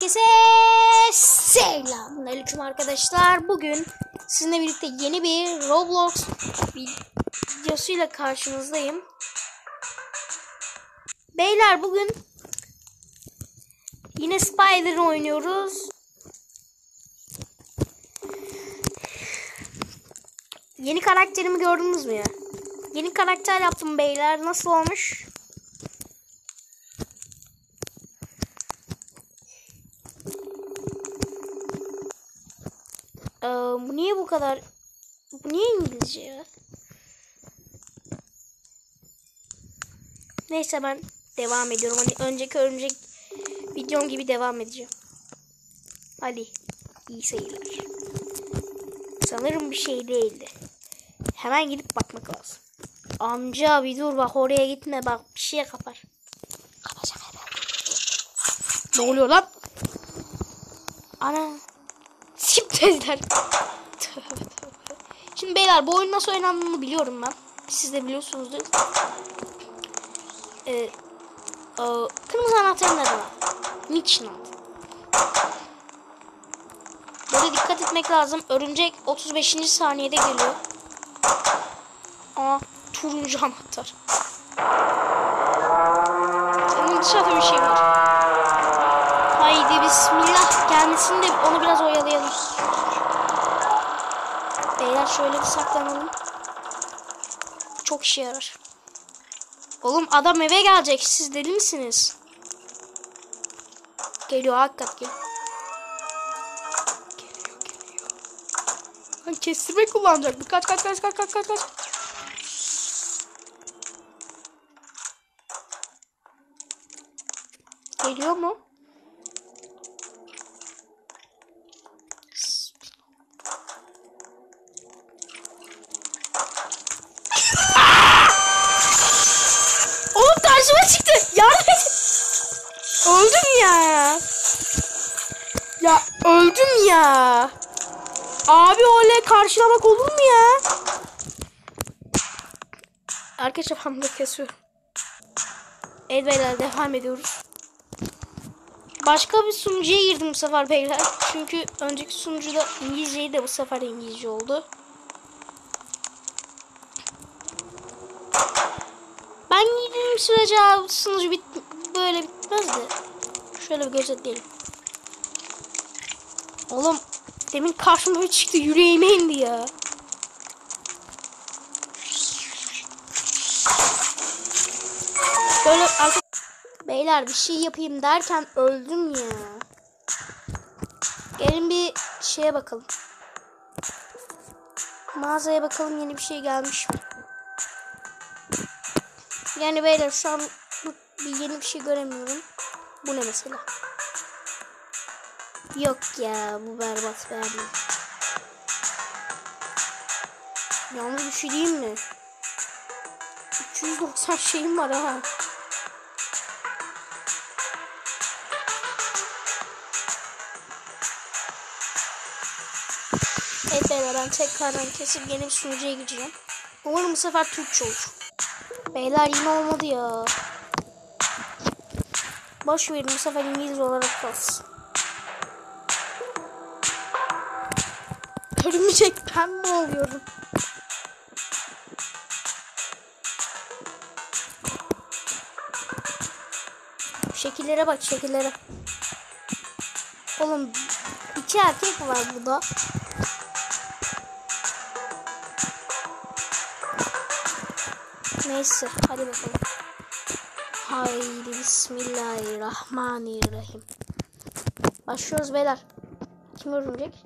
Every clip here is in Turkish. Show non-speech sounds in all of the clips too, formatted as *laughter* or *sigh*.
Herkese selamünaleyküm arkadaşlar. Bugün sizinle birlikte yeni bir Roblox videosuyla karşınızdayım. Beyler bugün yine Spider oynuyoruz. Yeni karakterimi gördünüz mü ya? Yeni karakter yaptım beyler. Nasıl olmuş? Ee, bu niye bu kadar... Bu niye İngilizce ya? Neyse ben devam ediyorum. Hani önceki örümcek videom gibi devam edeceğim. Hadi iyi seyirler. Sanırım bir şey değildi. Hemen gidip bakmak lazım. Amca bir dur bak oraya gitme bak bir şeye kapar. Kapacak herhalde. Ne oluyor lan? Ana. Tövbe. Şimdi beyler bu oyun nasıl oynandığını biliyorum ben. Siz de biliyorsunuzdur. Ee, e, kırmızı anahtarın? Niçin aldı? Böyle dikkat etmek lazım. Örümcek 35. saniyede geliyor. Aa turuncu anahtar. Senin dışarıda bir şey var. Haydi bismillah gelmesin de onu biraz oyalayalım. Beyler şöyle bir saklanalım. Çok işe yarar. Oğlum adam eve gelecek. Siz deli misiniz? Geliyor hakikat geliyor. Geliyor geliyor. Lan kestirme kullanacak. Bir kaç kaç kaç kaç kaç kaç kaç. Geliyor mu? Abi öyle karşılamak olur mu ya? Arkadaşlar hamle kesiyorum. Evet beyler devam ediyoruz. Başka bir sunucuya girdim bu sefer beyler. Çünkü önceki sunucuda İngilizceyi de bu sefer İngilizce oldu. Ben girdiğim sürece sunucu bit böyle bitmez de. Şöyle bir gözetleyelim. Oğlum demin karşıma bir çıktı yüreğime indi ya. Böyle artık beyler bir şey yapayım derken öldüm ya. Gelin bir şeye bakalım. Mağazaya bakalım yeni bir şey gelmiş mi? Yani beyler şu an bir yeni bir şey göremiyorum. Bu ne mesela? Yok ya bu berbat beğendim. Yalnız bir şey diyeyim mi? 390 şeyim var ha. Evet beyler ben tekrardan kesip yeni bir sunucuya gireceğim. Umarım bu sefer Türkçe olur. Beyler yine olmadı ya. Boş verin bu sefer İngiliz olarak kalsın. Örümcek mi oluyorum? Şekillere bak şekillere. Oğlum iki erkek var burada. Neyse hadi bakalım. Haydi bismillahirrahmanirrahim. Başlıyoruz beyler. Kim örümcek?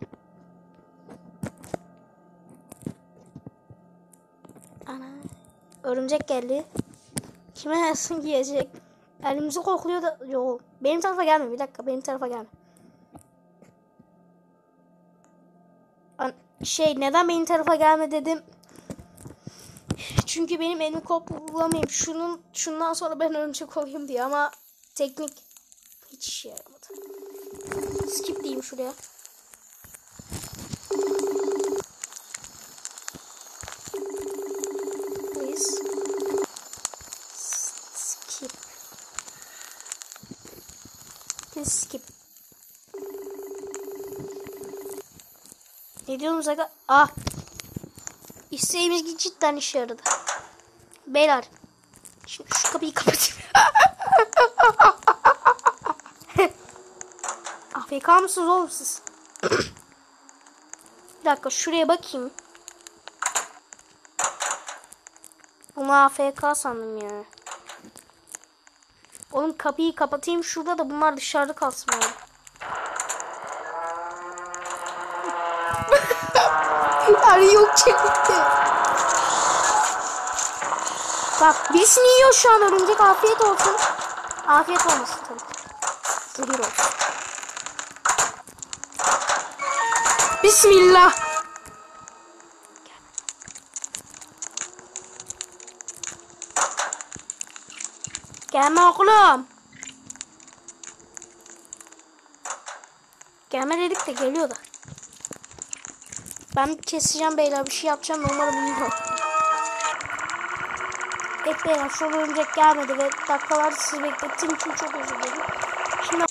Örümcek geldi. Kime yazsın giyecek? Elimizi kokluyor da yok. Benim tarafa gelme bir dakika benim tarafa gelme. An şey neden benim tarafa gelme dedim. Çünkü benim elimi koplamayayım. Şunun şundan sonra ben örümcek olayım diye ama teknik hiç işe yaramadı. Skip diyeyim şuraya. skip. Ne diyorsunuz aga? Ah. İsteğimiz cidden işe yaradı. Beyler. Şimdi şu kapıyı kapatayım. *laughs* AFK mısınız oğlum siz? Bir dakika şuraya bakayım. Bunu AFK sandım ya. Oğlum kapıyı kapatayım şurada da bunlar dışarıda kalsın abi. Arı *laughs* yok çekildi. Bak birisini yiyor şu an örümcek afiyet olsun. Afiyet olmasın tabii. Zehir olsun. Bismillah. Gelme oğlum. Gelme dedik de geliyor da. Ben keseceğim beyler bir şey yapacağım normalde bilmiyorum. Evet beyler an örümcek gelmedi ve dakikalar sizi beklettiğim için çok özür dilerim. Şimdi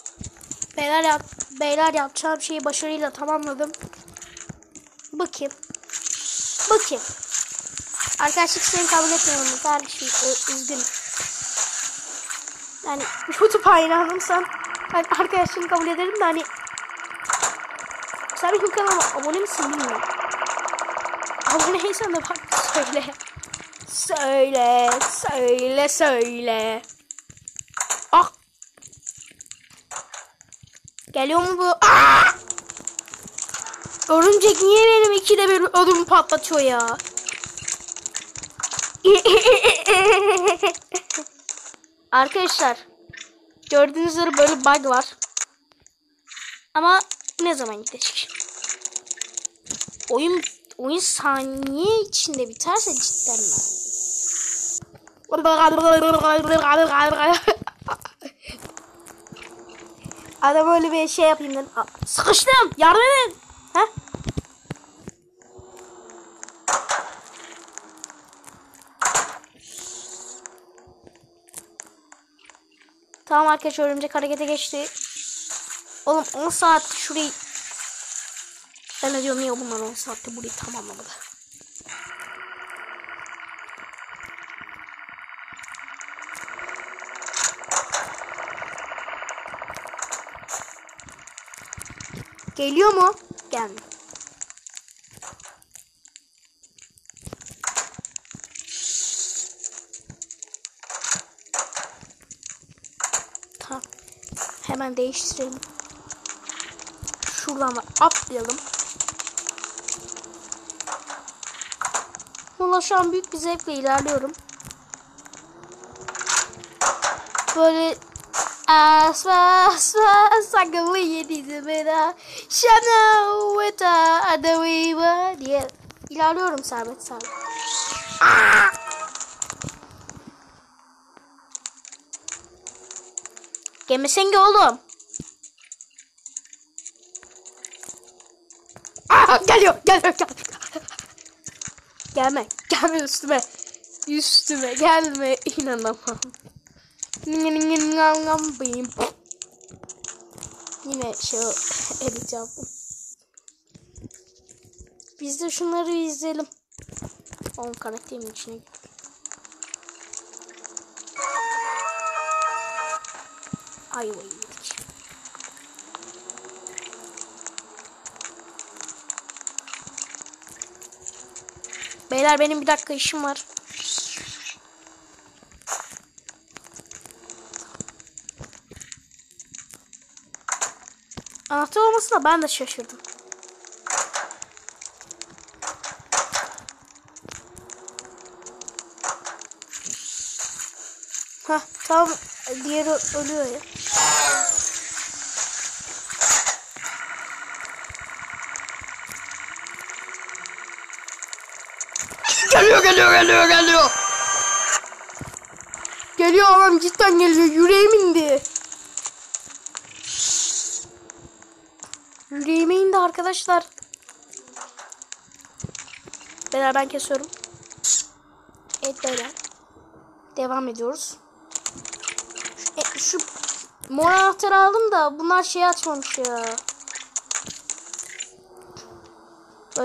beyler, yap, beyler yapacağım şeyi başarıyla tamamladım. Bakayım. Bakayım. Arkadaşlık seni kabul etmiyorum kardeşim. Ö- Üzgünüm. Yani YouTube hayranımsan hani arkadaşlığını kabul ederim de hani sen benim kanalıma abone misin bilmiyorum. Aboneysen de bak söyle. Söyle, söyle, söyle. Ah! Geliyor mu bu? Ah! Örümcek niye benim ikide bir ödümü patlatıyor ya? *laughs* Arkadaşlar gördüğünüz üzere böyle bug var. Ama ne zaman gidecek? Oyun oyun saniye içinde biterse cidden mi? Adam öyle bir şey yapayım dedim. Sıkıştım. Yardım edin. Heh. Tamam arkadaşlar örümcek harekete geçti. Oğlum 10 saat şurayı ben ne diyorum niye bunlar 10 saatte burayı tamamlamadı. Geliyor mu? Gelmiyor. Tamam. Hemen değiştirelim. Şuradan da atlayalım. Valla şu an büyük bir zevkle ilerliyorum. Böyle asma asma sakılı yedizime da şana veta adaviva diye ilerliyorum serbest serbest. Gemesenge oğlum. Aa, geliyor, geliyor, geliyor. Gelme, gelme üstüme. Üstüme gelme, inanamam. Yine şey yaptım. *laughs* Biz de şunları izleyelim. On karakterimin içine gir. Ayvayı yedik. Beyler benim bir dakika işim var. Anahtar olmasına ben de şaşırdım. Hah tamam diğeri ölüyor ya. Geliyor geliyor geliyor geliyor. Adam cidden geliyor. Yüreğim indi. Yüreğime indi arkadaşlar. Beyler ben kesiyorum. Evet beyler. Devam ediyoruz. Şu, e, şu mor anahtarı aldım da bunlar şey açmamış ya.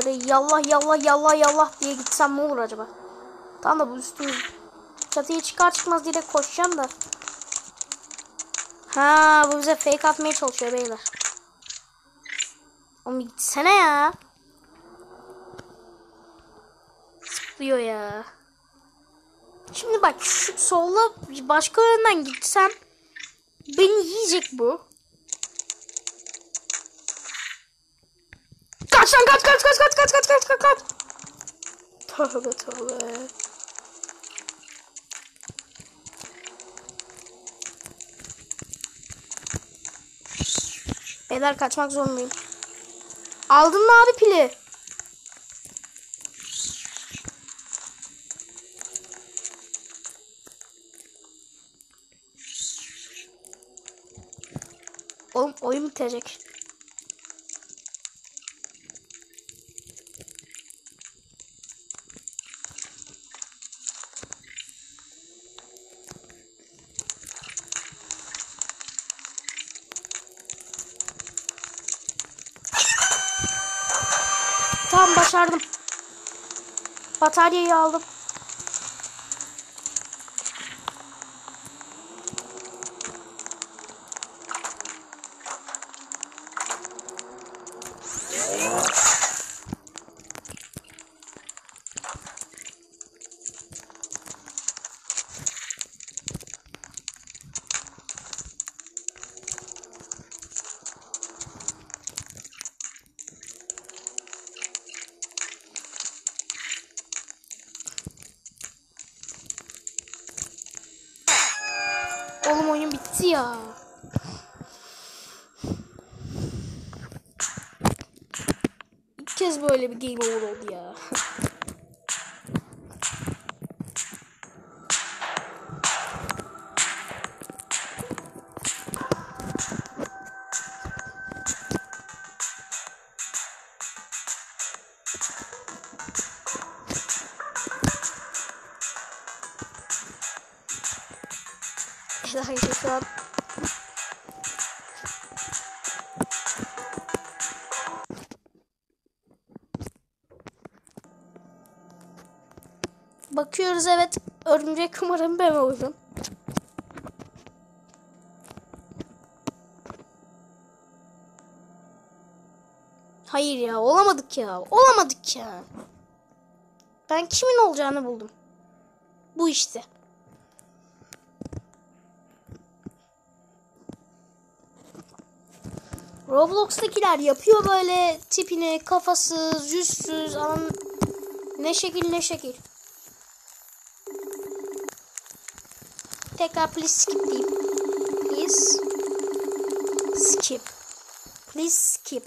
Böyle yallah yallah yallah yallah diye gitsem ne olur acaba? Tamam da bu üstümüz çatıya çıkar çıkmaz direkt koşacağım da. Ha bu bize fake atmaya çalışıyor beyler. Oğlum gitsene ya. Zıplıyor ya. Şimdi bak şu solla başka yönden gitsem beni yiyecek bu. Kaç lan kaç kaç kaç kaç kaç kaç kaç kaç kaç. Tövbe tövbe. Beyler kaçmak zorundayım. Aldın mı abi pili? Oğlum oyun bitecek. Tamam başardım. Bataryayı aldım. Oğlum oyun bitti ya. İlk kez böyle bir game over oldu ya. Arkadaşlar şu an Bakıyoruz evet örümcek umarım ben olurum. Hayır ya olamadık ya olamadık ya. Ben kimin olacağını buldum. Bu işte. Roblox'takiler yapıyor böyle tipini kafasız, yüzsüz, an ne şekil ne şekil. Tekrar please skip diyeyim. Please skip. Please skip.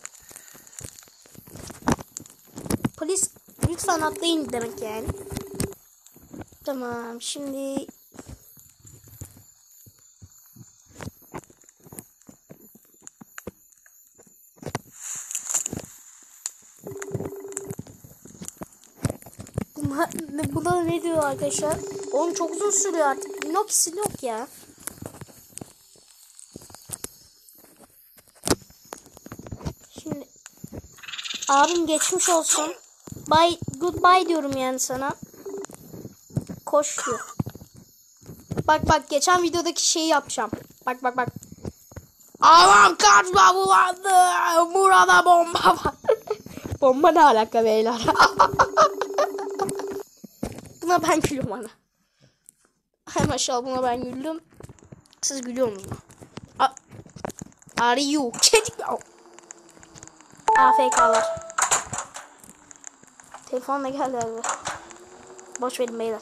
Please lütfen atlayın demek yani. Tamam şimdi Buna ne diyor arkadaşlar? Oğlum çok uzun sürüyor artık. Nokisi yok ya. Şimdi abim geçmiş olsun. Bye goodbye diyorum yani sana. Koş diyor. Bak bak geçen videodaki şeyi yapacağım. Bak bak bak. Aman kaçma bulandı. Burada bomba var. *laughs* bomba ne alaka beyler? *laughs* Buna ben gülüyorum ana. Hay maşallah buna ben güldüm. Siz gülüyor musunuz? Are you me? AFK'lar. Telefonla geldi abi. Boş verin beyler.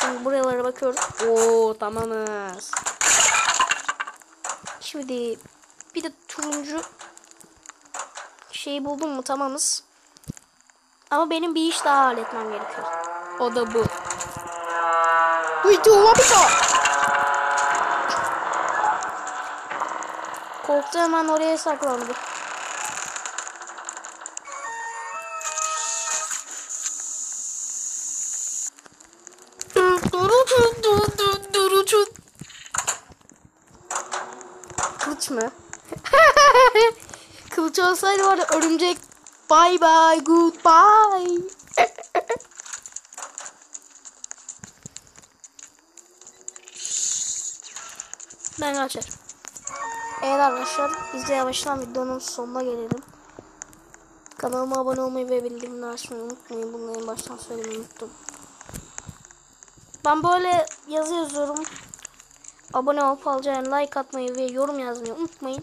Şimdi buralara bakıyoruz. Oo tamamız. Şimdi bir de turuncu şeyi buldum mu tamamız. Ama benim bir iş daha halletmem gerekiyor. O da bu. Duydu bir Korktu hemen oraya saklandı. Kılıç mı? *laughs* kılıç olsaydı var ya örümcek bye bye goodbye. ben kaçarım. Evet arkadaşlar biz de yavaştan videonun sonuna gelelim. Kanalıma abone olmayı ve bildirimleri açmayı unutmayın. Bunu en baştan söylemeyi unuttum. Ben böyle yazı yazıyorum. Abone olup alacağını like atmayı ve yorum yazmayı unutmayın.